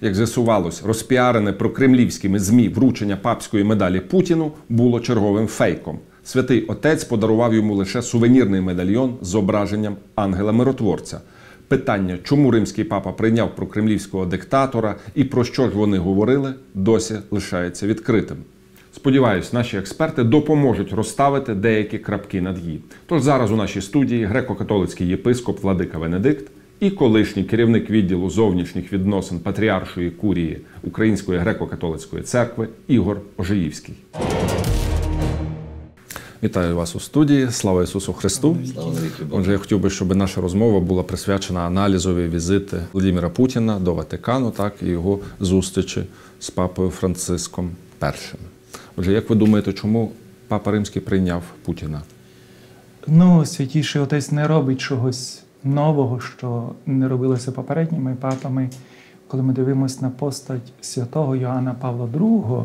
Як з'ясувалось, розпіарене прокремлівськими ЗМІ вручення папської медалі Путіну було черговим фейком. Святий отець подарував йому лише сувенірний медальйон з зображенням ангела миротворця. Питання, чому римський папа прийняв прокремлівського диктатора і про що ж вони говорили, досі лишається відкритим. Сподіваюсь, наші експерти допоможуть розставити деякі крапки над «і». Тож зараз у нашій студії греко-католицький єпископ Владика Венедикт і колишній керівник відділу зовнішніх відносин Патріаршої курії Української греко-католицької церкви Ігор Ожиївський. Вітаю вас у студії. Слава Ісусу Христу! Слава. Отже, я хотів би, щоб наша розмова була присвячена аналізові візити Володимира Путіна до Ватикану, так і його зустрічі з папою Франциском І. Отже, як ви думаєте, чому папа Римський прийняв Путіна? Ну, святіший отець не робить чогось нового, що не робилося попередніми папами. Коли ми дивимося на постать святого Йоанна Павла II,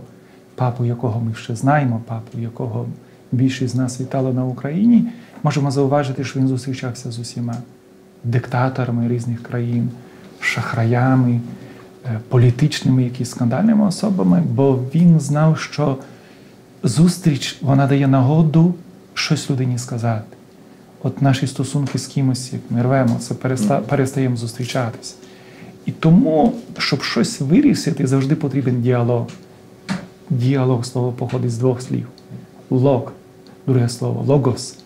папу, якого ми ще знаємо, папу, якого більшість з нас вітала на Україні, можемо зауважити, що він зустрічався з усіма диктаторами різних країн, шахраями, е, політичними, якісь скандальними особами, бо він знав, що зустріч вона дає нагоду щось людині сказати. От наші стосунки з кимось, як ми рвемо, це переста... перестаємо зустрічатися. І тому, щоб щось вирішити, завжди потрібен діалог. Діалог слово походить з двох слів: лог, друге слово, логос.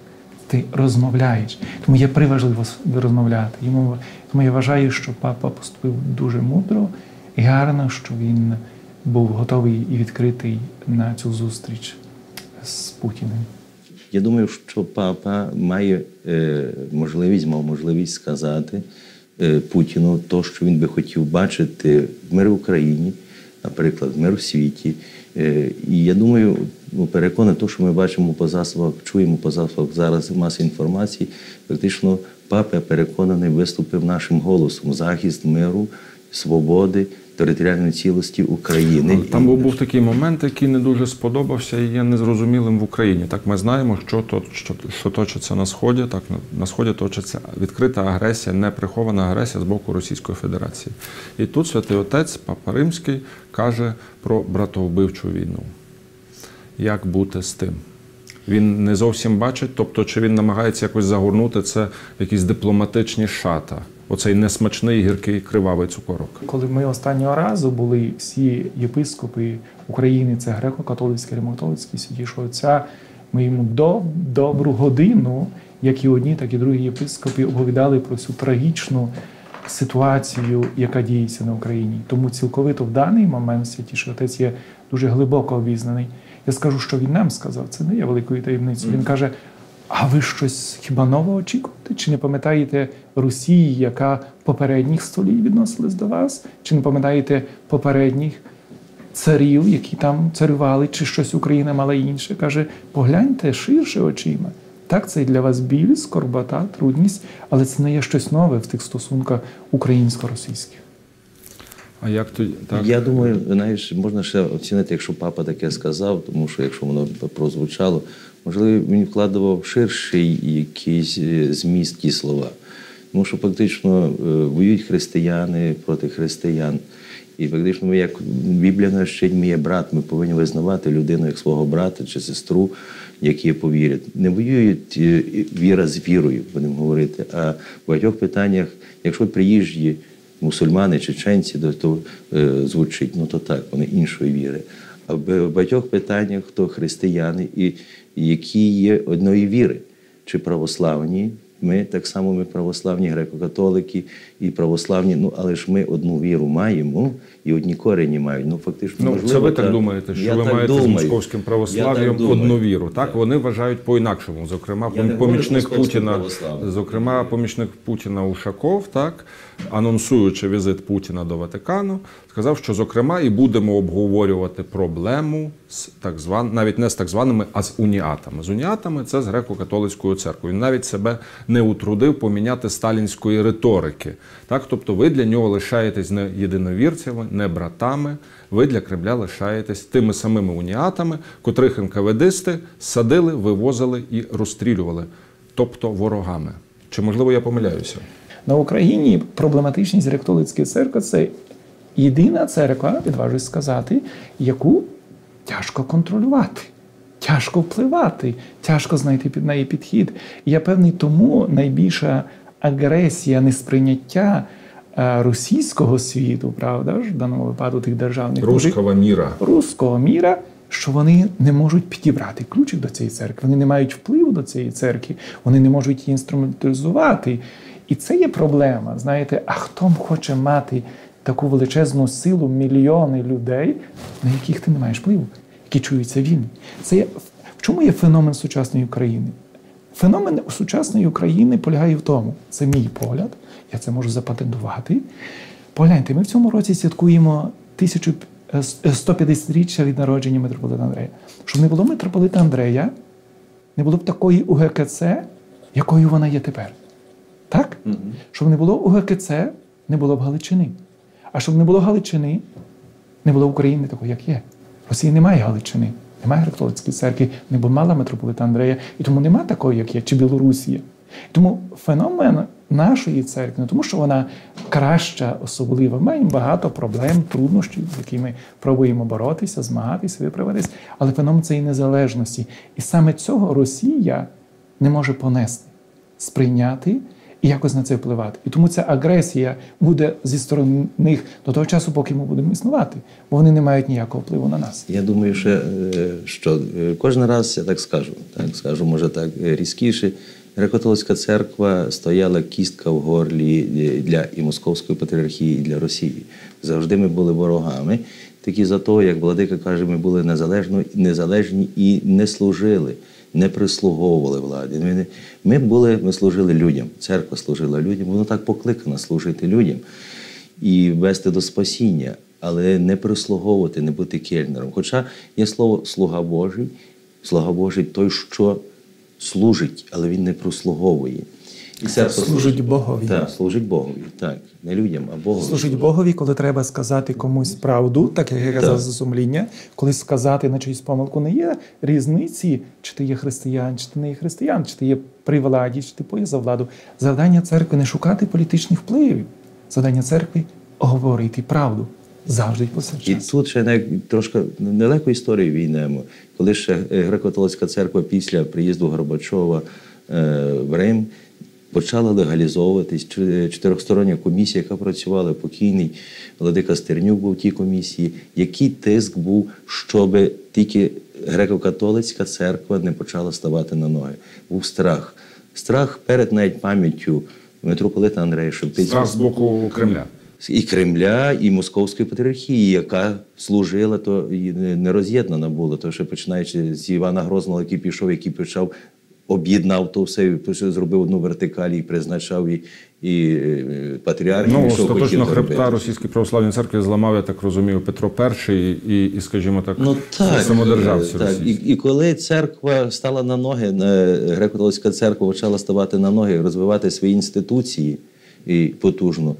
Ти розмовляєш. Тому є приважливо розмовляти. Йому тому я вважаю, що папа поступив дуже мудро і гарно, що він був готовий і відкритий на цю зустріч з Путіним. Я думаю, що папа має е, можливість, мав можливість сказати е, Путіну то, що він би хотів бачити в мир в Україні, наприклад, в мир у світі. Е, і я думаю, ну, переконаний, то, що ми бачимо по засобах, чуємо по засобах зараз маси інформації, практично папа, переконаний, виступив нашим голосом захист миру, свободи. Територіальної цілості України там був, був такий момент, який не дуже сподобався і є незрозумілим в Україні. Так ми знаємо, що то що, що точиться на сході. Так на, на сході точиться відкрита агресія, неприхована агресія з боку Російської Федерації. І тут святий отець, папа Римський, каже про братовбивчу війну. Як бути з тим? Він не зовсім бачить, тобто, чи він намагається якось загорнути це в якісь дипломатичні шата. Оцей несмачний гіркий кривавий цукорок. Коли ми останнього разу були всі єпископи України, це греко-католицький, римокатолицький святішого отця, ми йому до добру годину, як і одні, так і другі єпископи, оповідали про цю трагічну ситуацію, яка діється на Україні. Тому цілковито в даний момент святіший отець є дуже глибоко обізнаний. Я скажу, що він нам сказав, це не є великою таємницею. Він каже. А ви щось хіба нового очікуєте? Чи не пам'ятаєте Росії, яка попередніх століть відносилась до вас? Чи не пам'ятаєте попередніх царів, які там царювали, чи щось Україна мала інше? Каже, погляньте ширше очима. Так, це для вас біль, скорбота, трудність, але це не є щось нове в тих стосунках українсько-російських. А як тоді так? Я думаю, знаєш, можна ще оцінити, якщо папа таке сказав, тому що якщо воно прозвучало, можливо, він вкладував ширший якийсь зміст ті слова. Тому що фактично воюють християни проти християн. І фактично, ми, як Біблія нас вчить, ми є брат, ми повинні визнавати людину як свого брата чи сестру, які повірять. Не воюють віра з вірою, будемо говорити. А в багатьох питаннях, якщо приїжджі мусульмани, чеченці, то, е, звучить, ну то так, вони іншої віри. А в багатьох питаннях хто християни, і, які є одної віри, чи православні. Ми так само ми православні греко-католики і православні, ну але ж ми одну віру маємо і одні корені мають. Ну фактично, ну, можливо, це ви та... так думаєте, що я ви маєте думаю. з московським православ'ям одну віру. Так? так вони вважають по-інакшому. Зокрема, я помічник Путіна, зокрема, помічник Путіна Ушаков, так анонсуючи візит Путіна до Ватикану, сказав, що зокрема і будемо обговорювати проблему з так зван, навіть не з так званими, а з уніатами. З уніатами це з греко-католицькою церквою. Він навіть себе не утрудив поміняти сталінської риторики. Так, тобто, ви для нього лишаєтесь не єдиновірцями, не братами. Ви для Кремля лишаєтесь тими самими уніатами, котрих НКВДисти садили, вивозили і розстрілювали, тобто ворогами. Чи можливо я помиляюся? На Україні проблематичність греко-католицької церкви це єдина церква, відважусь сказати, яку тяжко контролювати, тяжко впливати, тяжко знайти під неї підхід. І я певний, тому найбільша агресія, несприйняття е, російського світу, правда ж, в даному випадку тих державних Руского міра. руського міра, що вони не можуть підібрати ключик до цієї церкви, вони не мають впливу до цієї церкви, вони не можуть її інструменталізувати. І це є проблема. Знаєте, а хто хоче мати таку величезну силу мільйони людей, на яких ти не маєш впливу, які чуються вільні? Це є, в чому є феномен сучасної України? Феномен сучасної України полягає в тому, це мій погляд, я це можу запатентувати. Погляньте, ми в цьому році святкуємо 1150-річчя від народження митрополита Андрея. Щоб не було митрополита Андрея, не було б такої УГКЦ, якою вона є тепер. Так? Щоб не було УГКЦ, не було б Галичини. А щоб не було Галичини, не було України такої, як є. В Росії немає Галичини, немає греко-католицької церкви, не мала митрополита Андрея, і тому нема такої, як є, чи Білорусія. Тому феномен нашої церкви, не тому що вона краща, особлива, маємо багато проблем, труднощів, з якими пробуємо боротися, змагатися, виправитись, але феномен цієї незалежності. І саме цього Росія не може понести, сприйняти і якось на це впливати. І тому ця агресія буде зі сторони них до того часу, поки ми будемо існувати, бо вони не мають ніякого впливу на нас. Я думаю, що, е, що е, кожен раз я так скажу, так скажу, може так е, різкіше. Греко-католицька церква стояла кістка в горлі для і Московської патріархії, і для Росії. Завжди ми були ворогами. Такі за то, як владика каже, ми були незалежно, незалежні і не служили, не прислуговували владі. Ми, були, ми служили людям. Церква служила людям. Воно так покликано служити людям і вести до спасіння, але не прислуговувати, не бути кельнером. Хоча є слово слуга Божий, слуга Божий той, що служить, але він не прислуговує. І церква Служить Богові. Так, служить Богові, так. Не людям, а Богові. Служить Богові, коли треба сказати комусь правду, так як я казав за сумління, коли сказати на чиюсь помилку не є різниці, чи ти є християн, чи ти не є християн, чи ти є при владі, чи ти поза владу. Завдання церкви не шукати політичних впливів. Завдання церкви говорити правду завжди і І тут ще не, трошки недалеку історію війнемо. Коли ще е, греко-католицька церква після приїзду Горбачова е, в Рим почала легалізовуватись чотирьохстороння комісія, яка працювала покійний Владика Стернюк був в тій комісії. Який тиск був, щоб тільки греко-католицька церква не почала ставати на ноги? Був страх. Страх перед навіть пам'яттю митрополита Андрея Шептицького. Страх з боку Кремля. І Кремля, і Московської патріархії, яка служила, то не роз'єднана була. То що починаючи з Івана Грозного, який пішов, який почав об'єднав то все, зробив одну вертикаль і призначав і, і е, патріархів. Ну, і що остаточно хребта робити. Російської православної церкви зламав, я так розумію, Петро І і, і скажімо так, Ну так, самодержавці так. І, і коли церква стала на ноги, е, греко-католицька церква почала ставати на ноги, розвивати свої інституції і потужно,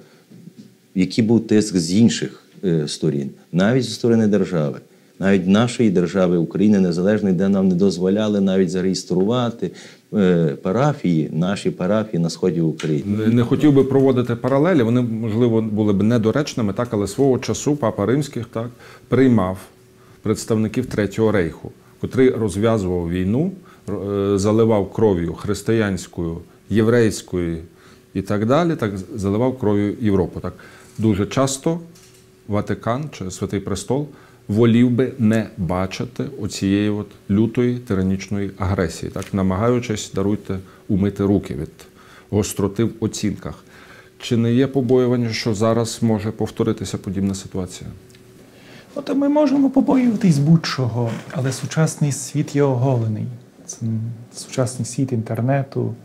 який був тиск з інших е, сторін, навіть зі сторони держави, навіть нашої держави, України Незалежної, де нам не дозволяли навіть зареєструвати е, парафії, наші парафії на сході України. Не- хотів би проводити паралелі, вони, можливо, були б недоречними, так, але свого часу Папа Римських так, приймав представників Третього рейху, котрий розв'язував війну, е, заливав кров'ю християнською, єврейською і так далі, так заливав кров'ю Європу. Так. Дуже часто Ватикан чи Святий Престол волів би не бачити оцієї от лютої тиранічної агресії, так, намагаючись, даруйте, умити руки від гостроти в оцінках. Чи не є побоювання, що зараз може повторитися подібна ситуація? То ми можемо побоюватись будь-чого, але сучасний світ є оголений. Це сучасний світ інтернету,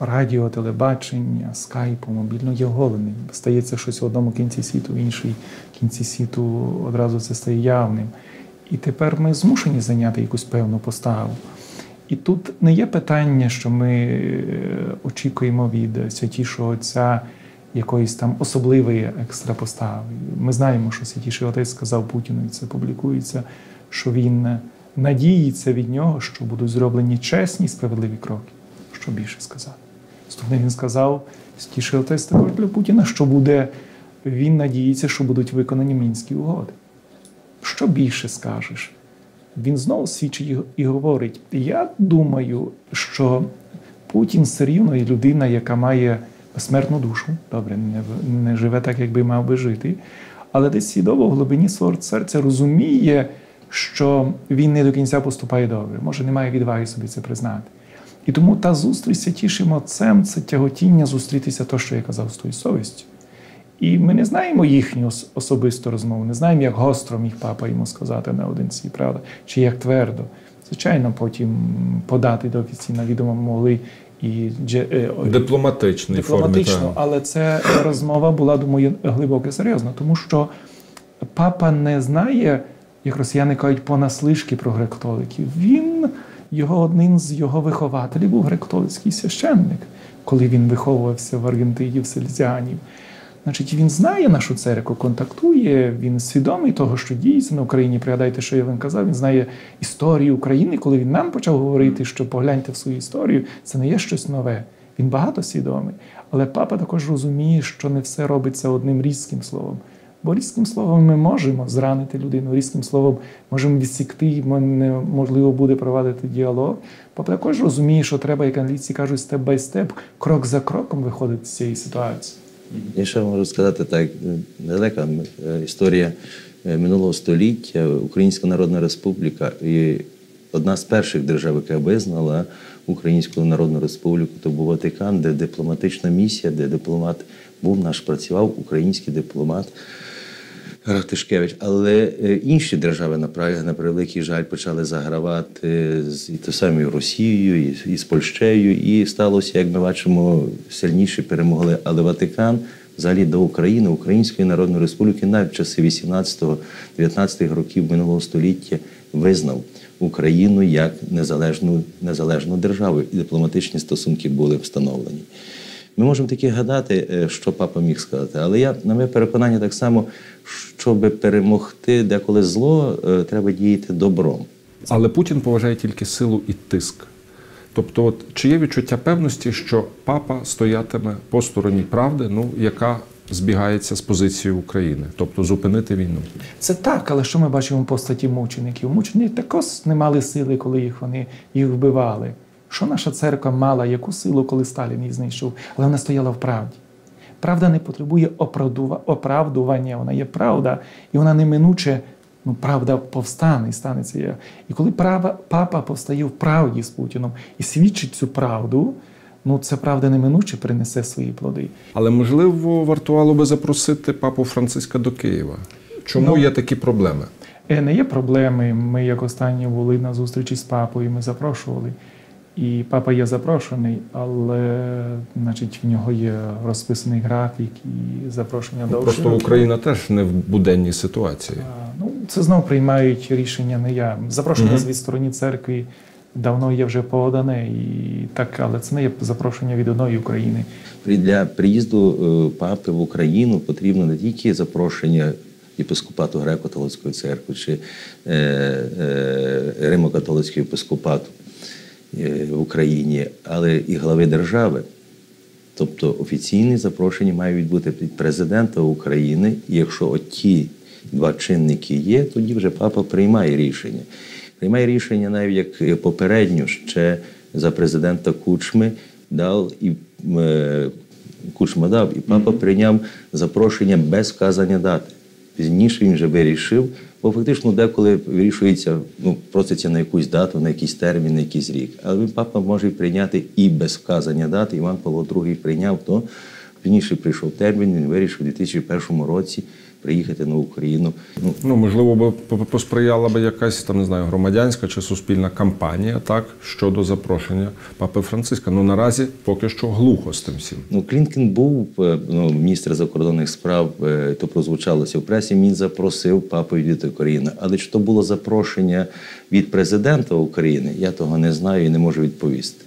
радіо, телебачення, скайпу, мобільно є оголений. Стається щось в одному кінці світу, в іншій кінці світу одразу це стає явним. І тепер ми змушені зайняти якусь певну поставу. І тут не є питання, що ми е, очікуємо від святішого Отця якоїсь там особливої екстрапостави. Ми знаємо, що святіший отець сказав Путіну, і це публікується, що він надіється від нього, що будуть зроблені чесні і справедливі кроки. Що більше сказати? Наступне він сказав, отець також для Путіна, що буде він надіється, що будуть виконані мінські угоди. Що більше скажеш? Він знову свідчить і говорить: я думаю, що Путін все рівно є людина, яка має безсмертну душу, добре, не, не живе так, як би мав би жити, але десь свідомо в глибині серця розуміє, що він не до кінця поступає добре, може, не має відваги собі це признати. І тому та зустріч святішим отцем це тяготіння зустрітися, то, що я казав, з тою совістю. І ми не знаємо їхню особисту розмову, не знаємо, як гостро міг папа йому сказати наодинці, правда, чи як твердо. Звичайно, потім подати до офіційно відомо могли і е, дипломатичний дипломатично, формі, але це розмова була, думаю, глибоко серйозна, тому що папа не знає, як росіяни кажуть, понаслишки про греко-католиків. Він, його один з його вихователів, був греко-католицький священник, коли він виховувався в Аргентині в Сельзіанів. Значить, він знає нашу церкву, контактує, він свідомий того, що діється на Україні. Пригадайте, що я вам казав, він знає історію України, коли він нам почав говорити, що погляньте в свою історію, це не є щось нове. Він багато свідомий. Але папа також розуміє, що не все робиться одним різким словом. Бо різким словом ми можемо зранити людину, різким словом можемо відсікти, неможливо буде провадити діалог. Папа також розуміє, що треба, як англійці кажуть, степ бай степ, крок за кроком виходити з цієї ситуації. Я ще можу сказати так, далека е, історія е, минулого століття, Українська Народна Республіка і одна з перших держав, яка визнала Українську Народну Республіку, то був Ватикан, де дипломатична місія, де дипломат був наш працював, український дипломат. Тишкевич, але е, інші держави на превеликий жаль почали загравати з і то самою Росією, і, і з Польщею, і сталося, як ми бачимо, сильніше перемогли. Але Ватикан взагалі до України, Української Народної Республіки, навіть в часи 18-19 років минулого століття визнав Україну як незалежну незалежну державу, і дипломатичні стосунки були встановлені. Ми можемо таки гадати, е, що папа міг сказати, але я на моє переконання так само, щоб перемогти деколи зло, е, треба діяти добром. Але Путін поважає тільки силу і тиск. Тобто, от чи є відчуття певності, що папа стоятиме по стороні правди, ну яка збігається з позицією України, тобто зупинити війну? Це так, але що ми бачимо в постаті мучеників? Мученики також не мали сили, коли їх вони їх вбивали. Що наша церква мала, яку силу, коли Сталін її знайшов, але вона стояла в правді. Правда не потребує оправдування, вона є правда, і вона неминуче, ну, правда повстане і станеться. І коли права, папа повстає в правді з Путіном і свідчить цю правду, ну це правда неминуче принесе свої плоди. Але можливо вартувало би запросити папу Франциска до Києва. Чому ну, є такі проблеми? Е, не є проблеми. Ми, як останні були на зустрічі з папою, ми запрошували. І папа є запрошений, але значить, в нього є розписаний графік і запрошення до Просто Україна теж не в буденній ситуації. А, ну, Це знову приймають рішення не я. Запрошення mm-hmm. від сторони церкви давно є вже подане, і так, але це не є запрошення від одної України. Для приїзду е, папи в Україну потрібно не тільки запрошення. Єпископату греко-католицької церкви чи е, е, Римо-католицького єпископату, Е, в Україні, але і глави держави. Тобто офіційні запрошення мають бути від президента України. І якщо оті два чинники є, тоді вже папа приймає рішення. Приймає рішення навіть як попередньо ще за президента Кучми дав і е, Кучма дав, і папа прийняв запрошення без вказання дати. Пізніше він вже вирішив. Бо фактично деколи вирішується, ну проситься на якусь дату, на якийсь термін, на якийсь рік. Але він папа може прийняти і без вказання дати. Іван Павло II прийняв то. Пізніше прийшов термін, він вирішив у 2001 році приїхати на Україну. Ну ну можливо, би посприяла би якась там не знаю громадянська чи суспільна кампанія, так щодо запрошення папи Франциска. Ну наразі поки що глухо з тим всім. Ну Клінкен був е, ну, міністр закордонних справ, е, то прозвучалося в пресі. Він запросив папу від України. Але чи то було запрошення від президента України? Я того не знаю і не можу відповісти.